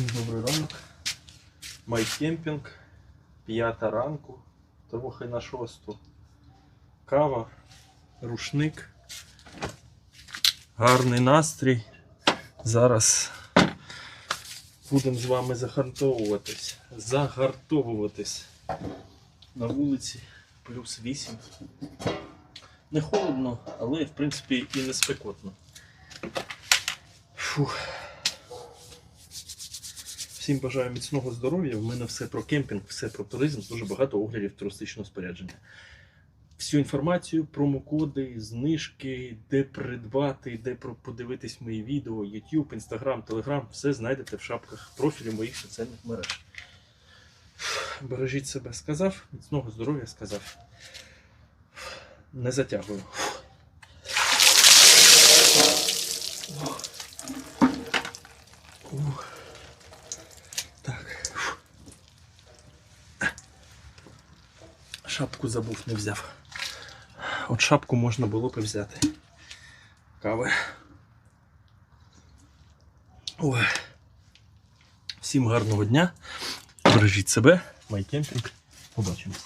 Всім добрий ранок. Майкемпінг, п'ята ранку, трохи на шосту. Кава, рушник, гарний настрій. Зараз будемо з вами загартовуватись. Загартовуватись. На вулиці плюс 8. Не холодно, але в принципі і не спекотно. Фух. Всім бажаю міцного здоров'я. В мене все про кемпінг, все про туризм, дуже багато оглядів туристичного спорядження. Всю інформацію, промокоди, знижки, де придбати, де подивитись мої відео, YouTube, Instagram, Telegram, все знайдете в шапках профілю моїх соціальних мереж. Бережіть себе, сказав, міцного здоров'я сказав. Не затягую. Ух. Шапку забув, не взяв. От шапку можна було б взяти. Кави. Ой. Всім гарного дня. Бережіть себе. Майкемпінг. Побачимось.